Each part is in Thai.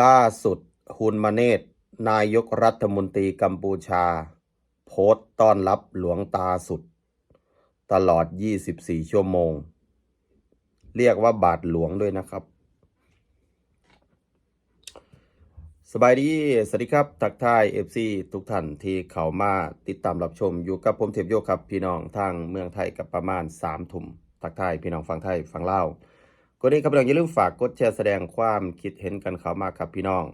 ล่าสุดฮุนมาเนตนายกรัฐมนตรีกัมพูชา โพสต์ต้อนรับหลวงตาสุด ตลอด 24 ชั่วโมง เรียกว่าบาทหลวงด้วยนะครับ สบายดี สวัสดีครับ ทักทาย FC ทุกท่านที่เข้ามาติดตามรับชม อยู่กับผมเทพโยครับ พี่น้องทางเมืองไทยกับประมาณ 3 ทุ่มทักทาย พี่น้องฟังไทยฟังเล่าว ก็นี้ครับพี่น้องอย่าลืมฝากกดแชร์แสดงความคิดเห็นกันเข้ามาครับพี่น้อง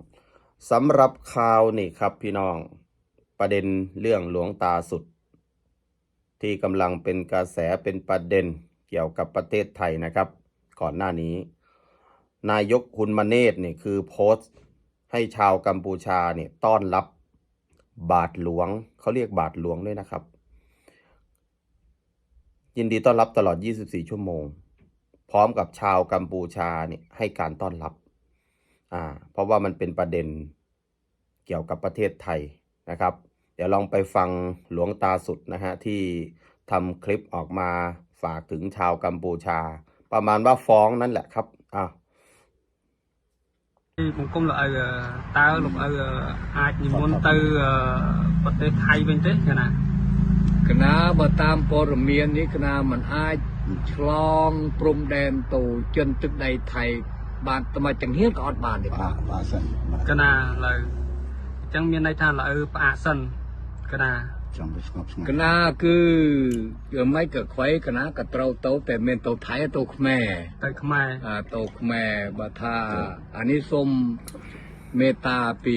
สำหรับข่าวนี่ครับพี่น้องประเด็นเรื่องหลวงตาสุด ที่กำลังเป็นกระแสเป็นประเด็นเกี่ยวกับประเทศไทยนะครับ ก่อนหน้านี้ นายกคุณมเนตเนี่ยคือโพสต์ให้ชาวกัมพูชาเนี่ยต้อนรับบาทหลวงเขาเรียกบาทหลวงด้วยนะครับ ยินดีต้อนรับตลอด 24 ชั่วโมง พร้อมกับชาวกัมพูชาเนี่ยให้การต้อนรับ อ่า เพราะว่ามันเป็นประเด็นเกี่ยวกับประเทศไทยนะครับ เดี๋ยวลองไปฟังหลวงตาสุดนะฮะที่ทำคลิปออกมาฝากถึงชาวกัมพูชา ประมาณว่าฟ้องนั่นแหละครับอ่า ពីបង្គំលោកឪអឺតើលោកឪអឺអាចនិមន្តទៅអឺប្រទេសថៃវិញទេគេណា កណាបើតាមព័ត៌មាននេះកណាมันអាច ឆ្លងព្រំដែនទៅចិនទឹកដីថៃបានតែមកចង្ហៀងក៏អត់បានទេបាទបាទសិនកណាឥឡូវអញ្ចឹងមានន័យថាឥឡូវផ្អាកសិនកណាចង់វាស្ងប់ស្ងាត់កណាគឺយ៉ាងម៉េចក៏ខ្វៃកណាក៏ត្រូវទៅតែមានទៅថៃទៅខ្មែរទៅខ្មែរអាទៅខ្មែរបើថាអានេះសូមមេត្តាពី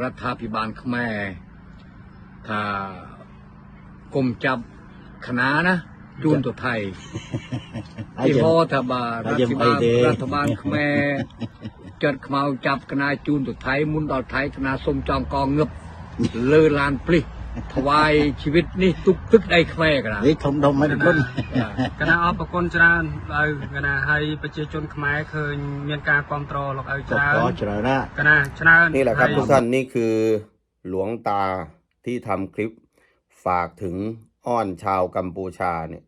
រដ្ឋាភិបាលខ្មែរថាគុំចាប់ខណាណា ជូនទៅថៃ ហើយ ពី យើង ហោថាបាទ ហើយ រដ្ឋ យើង ាភិបាល អីទេ រដ្ឋបាលខ្មែរចាត់ខ្មៅចាប់គណៈជូនទៅថៃមុនដល់ថៃគណៈសុំចំកងងឹបលើឡានភ្លិះថ្វាយជីវិតនេះទុកទឹកដីខ្មែរគណៈ នេះធំដុំមិនគុណ គេណាអរគុណច្រើនលោកឪគេណាហើយប្រជាជនខ្មែរឃើញមានការគ្រប់គ្រងលោកឪ ក៏ ច្រើន ក៏ច្រើនណាស់ គេណាច្រើន นี่แหละครับ ហើយ ทุกท่านนี่คือหลวงตาที่ทำคลิปฝากถึง อ้อนชาวกัมพูชาเนี่ย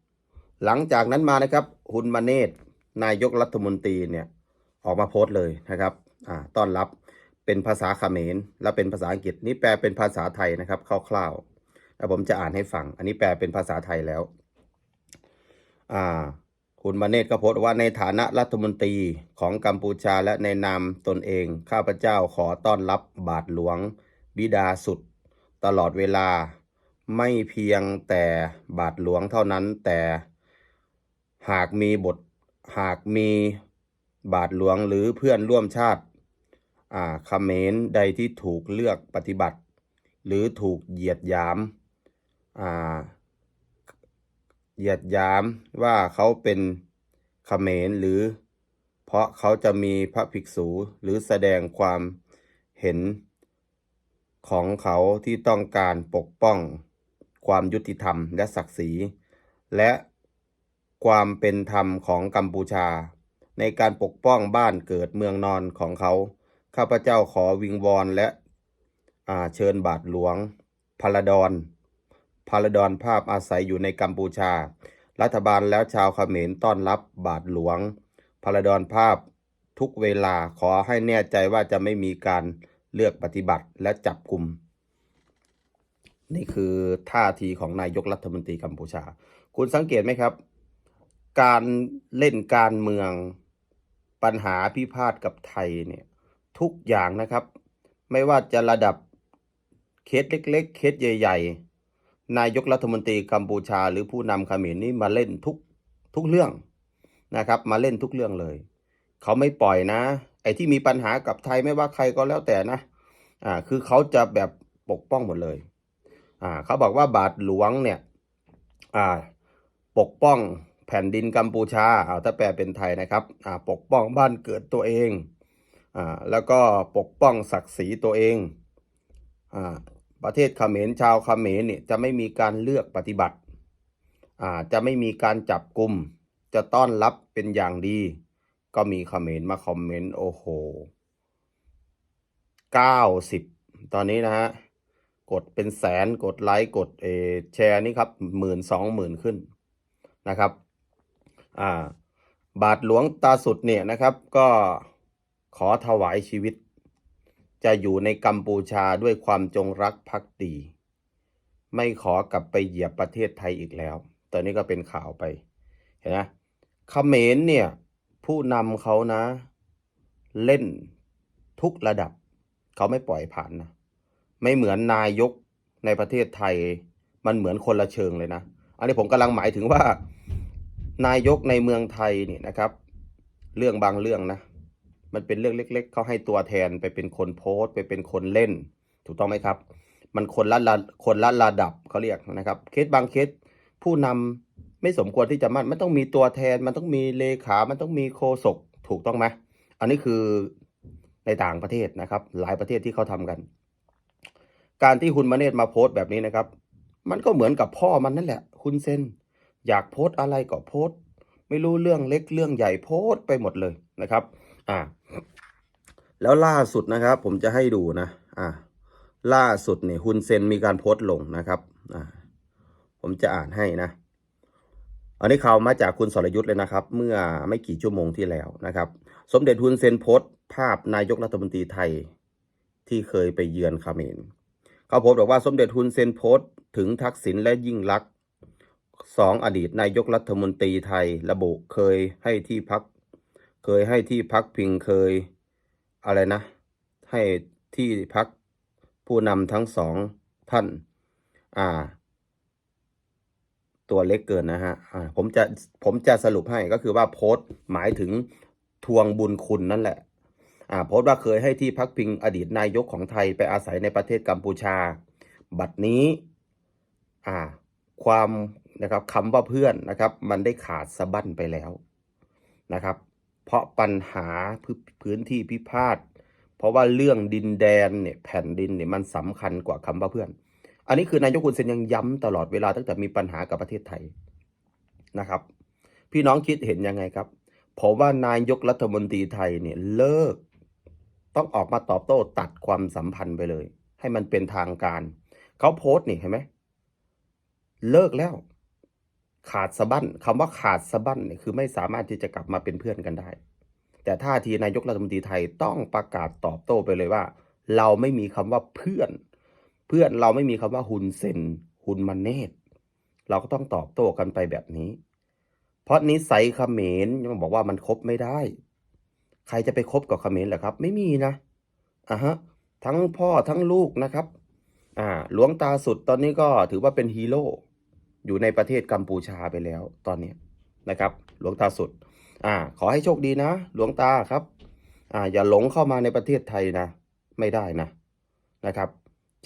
หลังจากนั้นมานะครับฮุนมาเนตนายกรัฐมนตรีเนี่ยออกมาโพสต์เลยนะครับอ่าต้อนรับเป็นภาษาเขมรและเป็นภาษาอังกฤษนี่แปลเป็นภาษาไทยนะครับคร่าวๆแล้วผมจะอ่านให้ฟัง อันนี้แปลเป็นภาษาไทยแล้วอ่าคุณมาเนตก็โพสต์ว่าในฐานะรัฐมนตรีของกัมพูชาและในนามตนเอง ข้าพเจ้าขอต้อนรับบาทหลวงบิดาสุด ตลอดเวลา ไม่เพียงแต่บาทหลวงเท่านั้นแต่หากมีบทหากมีบาทหลวงหรือเพื่อนร่วมชาติอ่าเขมรใดที่ถูกเลือกปฏิบัติ หรือถูกเหยียดยามอ่าเหยียดยามว่าเขาเป็นเขมรหรือ เพราะเขาจะมีพระภิกษุหรือแสดงความเห็นของเขาที่ต้องการปกป้อง ความยุติธรรมและศักดิ์ศรี และความเป็นธรรมของกัมพูชา ในการปกป้องบ้านเกิดเมืองนอนของเขา ข้าพเจ้าขอวิงวอนและเชิญบาทหลวงพลดอนพลดอนภาพอาศัยอยู่ในกัมพูชา รัฐบาลแล้วชาวเขมรต้อนรับบาทหลวงพลดอนภาพทุกเวลาขอให้แน่ใจว่าจะไม่มีการเลือกปฏิบัติและจับกลุ่ม นี่คือท่าทีของนายกรัฐมนตรีกัมพูชา คุณสังเกตไหมครับ การเล่นการเมืองปัญหาพิพาทกับไทยเนี่ยทุกอย่างนะครับ ไม่ว่าจะระดับเคสเล็ก ๆ เคสใหญ่ ๆ นายกรัฐมนตรีกัมพูชา หรือผู้นำเขมรนี่มาเล่นทุกทุกเรื่องนะครับ มาเล่นทุกเรื่องเลย เขาไม่ปล่อยนะ ไอ้ที่มีปัญหากับไทยไม่ว่าใครก็แล้วแต่นะอ่าคือเขาจะแบบปกป้องหมดเลย อ่าเขาบอกว่าบาทหลวงเนี่ยอ่าปกป้องแผ่นดินกัมพูชาเอาถ้าแปลเป็นไทยนะครับอ่าปกป้องบ้านเกิดตัวเองอ่าแล้วก็ปกป้องศักดิ์ศรีตัวเองอ่าประเทศเขมรชาวเขมรเนี่ยจะไม่มีการเลือกปฏิบัติอ่าจะไม่มีการจับกลุ่มจะต้อนรับเป็นอย่างดี ก็มีเขมรมาคอมเมนต์โอ้โหเก้าสิบตอนนี้นะฮะ กดเป็นแสนกดไลค์กดเอแชร์นี่ครับหมื่นสองหมื่นขึ้นนะครับอ่าบาทหลวงตาสุดเนี่ยนะครับก็ขอถวายชีวิต จะอยู่ในกัมพูชาด้วยความจงรักภักดี ไม่ขอกลับไปเหยียบประเทศไทยอีกแล้ว ตอนนี้ก็เป็นข่าวไปเห็นไหมเขมรเนี่ยผู้นำเขานะ เล่นทุกระดับ เขาไม่ปล่อยผ่านนะ ไม่เหมือนนายกในประเทศไทย มันเหมือนคนละเชิงเลยนะ อันนี้ผมกำลังหมายถึงว่า นายกในเมืองไทยเนี่ยนะครับ เรื่องบางเรื่องนะ มันเป็นเรื่องเล็ก ๆ เขาให้ตัวแทนไปเป็นคนโพสต์ ไปเป็นคนเล่น ถูกต้องไหมครับ มันคนละระคนละระดับเขาเรียกนะครับ เคสบางเคสผู้นำไม่สมควรที่จะมันมันต้องมีตัวแทน มันต้องมีเลขา มันต้องมีโฆษกถูกต้องไหมอันนี้คือในต่างประเทศนะครับ หลายประเทศที่เขาทำกัน การที่คุณมาเนตมาโพสต์แบบนี้นะครับ มันก็เหมือนกับพ่อมันนั่นแหละ คุณเซนอยากโพสต์อะไรก็โพสต์ ไม่รู้เรื่องเล็กเรื่องใหญ่โพสต์ไปหมดเลยนะครับ อ่า แล้วล่าสุดนะครับ ผมจะให้ดูนะ อ่า ล่าสุดเนี่ยฮุนเซนมีการโพสต์ลงนะครับ อ่า ผมจะอ่านให้นะ อันนี้ข่าวมาจากคุณสรยุทธ์เลยนะครับ เมื่อไม่กี่ชั่วโมงที่แล้วนะครับ สมเด็จฮุนเซนโพสต์ภาพนายกรัฐมนตรีไทยที่เคยไปเยือนคาเมร เขาโพสต์บอกว่าสมเด็จฮุนเซนโพสต์ถึงทักษิณและยิ่งลักษณ์สองอดีตนายกรัฐมนตรีไทยระบุเคยให้ที่พัก เคยให้ที่พักพิงเคยอะไรนะ ให้ที่พักผู้นำทั้งสองท่าน อ่า ตัวเล็กเกินนะฮะอ่าผมจะผมจะสรุปให้ก็คือว่าโพสต์หมายถึงทวงบุญคุณนั่นแหละ โพสต์ว่าเคยให้ที่พักพิงอดีตนายกของไทยไปอาศัยในประเทศกัมพูชา บัดนี้อ่าความนะครับคำว่าเพื่อนนะครับ มันได้ขาดสะบั้นไปแล้วนะครับ เพราะปัญหาพื้นที่พิพาทเพราะว่าเรื่องดินแดนเนี่ยแผ่นดินเนี่ยมันสำคัญกว่าคำว่าเพื่อน อันนี้คือนายกคุณเซนยังย้ำตลอดเวลาตั้งแต่มีปัญหากับประเทศไทยนะครับ พี่น้องคิดเห็นยังไงครับ ผมว่านายกรัฐมนตรีไทยเนี่ยเลิก ต้องออกมาตอบโต้ตัดความสัมพันธ์ไปเลย ให้มันเป็นทางการ เขาโพสต์นี่เห็นไหมเลิกแล้ว ขาดสะบั้นคำว่าขาดสะบั้นนี่คือไม่สามารถที่จะกลับมาเป็นเพื่อนกันได้ แต่ท่าทีนายกรัฐมนตรีไทยต้องประกาศตอบโต้ไปเลยว่า เราไม่มีคำว่าเพื่อน เพื่อนเราไม่มีคำว่าฮุนเซนฮุนมันเนตเราก็ต้องตอบโต้กันไปแบบนี้ เพราะนิสัยเขมรยังบอกว่ามันคบไม่ได้ ใครจะไปคบกับเขมรเหรอครับ ไม่มีนะอะฮะทั้งพ่อทั้งลูกนะครับอ่าหลวงตาสุดตอนนี้ก็ถือว่าเป็นฮีโร่อยู่ในประเทศกัมพูชาไปแล้วตอนนี้นะครับ หลวงตาสุดอ่าขอให้โชคดีนะ หลวงตาครับอ่าอย่าหลงเข้ามาในประเทศไทยนะ ไม่ได้นะนะครับ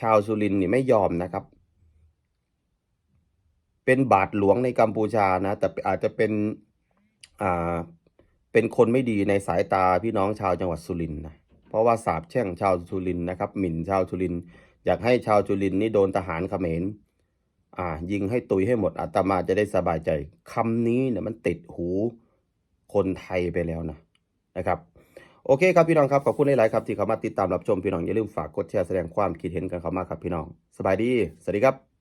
ชาวสุรินทร์นี่ไม่ยอมนะครับ เป็นบาทหลวงในกัมพูชานะ แต่อาจจะเป็นอ่า เป็นคนไม่ดีในสายตาพี่น้องชาวจังหวัดสุรินทร์นะเพราะว่าสาบแช่งชาวสุรินทร์นะครับหมิ่นชาวสุรินทร์อยากให้ชาวสุรินทร์นี่โดนทหารเขมรอ่า ยิงให้ตุยให้หมดอาตมาจะได้สบายใจคำนี้เนี่ยมันติดหูคนไทยไปแล้วนะนะครับโอเคครับพี่น้องครับขอบคุณหลายๆครับที่เข้ามาติดตามรับชมพี่น้องอย่าลืมฝากกดแชร์แสดงความคิดเห็นกันเข้ามาครับพี่น้อง สบายดี สวัสดีครับ